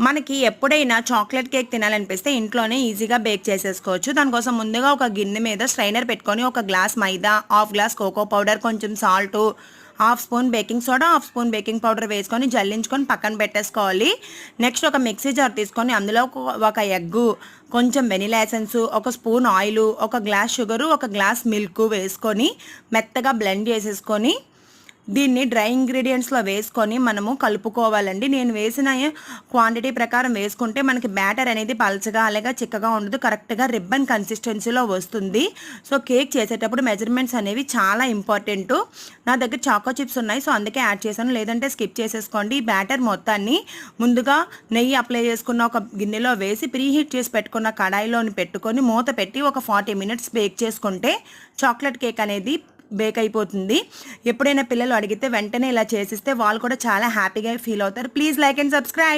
మనకి ఎప్పుడైనా chocolate cake తినాలనిపిస్తే ఇంట్లోనే ఈజీగా బేక్ చేసేసుకోవచ్చు. దానికోసం ముందుగా ఒక గిన్నె మీద స్ట్రైనర్ పెట్టుకొని ఒక glass maida half glass cocoa powder కొంచెం salt half spoon baking soda half spoon baking powder వేసుకొని జల్లించుకొని పక్కన పెట్టేసుకోవాలి. నెక్స్ట్ ఒక మిక్సీ జార్ తీసుకొని అందులో ఒక- ఎగ్ ఎగ్గు కొంచెం వెనిలా ఎసెన్స్ ఒక స్పూన్ ఆయిల్ ఒక గ్లాస్ షుగరు ఒక గ్లాస్ మిల్క్ వేసుకొని మెత్తగా బ్లెండ్ చేసేసుకొని దీన్ని డ్రై ఇంగ్రీడియంట్స్లో వేసుకొని మనము కలుపుకోవాలండి. నేను వేసిన క్వాంటిటీ ప్రకారం వేసుకుంటే మనకి బ్యాటర్ అనేది పలచగా అలాగే చిక్కగా ఉండదు. కరెక్ట్గా రిబ్బన్ కన్సిస్టెన్సీలో వస్తుంది. సో కేక్ చేసేటప్పుడు మెజర్మెంట్స్ అనేవి చాలా ఇంపార్టెంట్ నా దగ్గర చాకో చిప్స్ ఉన్నాయి. సో అందుకే యాడ్ చేశాను. లేదంటే స్కిప్ చేసేసుకోండి. ఈ బ్యాటర్ మొత్తాన్ని ముందుగా నెయ్యి అప్లై చేసుకున్న ఒక గిన్నెలో వేసి ప్రీహీట్ చేసి పెట్టుకున్న కడాయిలోని పెట్టుకొని మూత పెట్టి ఒక ఫార్టీ మినిట్స్ బేక్ చేసుకుంటే చాక్లెట్ కేక్ అనేది బేక్ అయిపోతుంది. ఎప్పుడైనా పిల్లలు అడిగితే వెంటనే ఇలా చేసిస్తే వాళ్ళు కూడా చాలా హ్యాపీగా ఫీల్ అవుతారు. Please like and subscribe.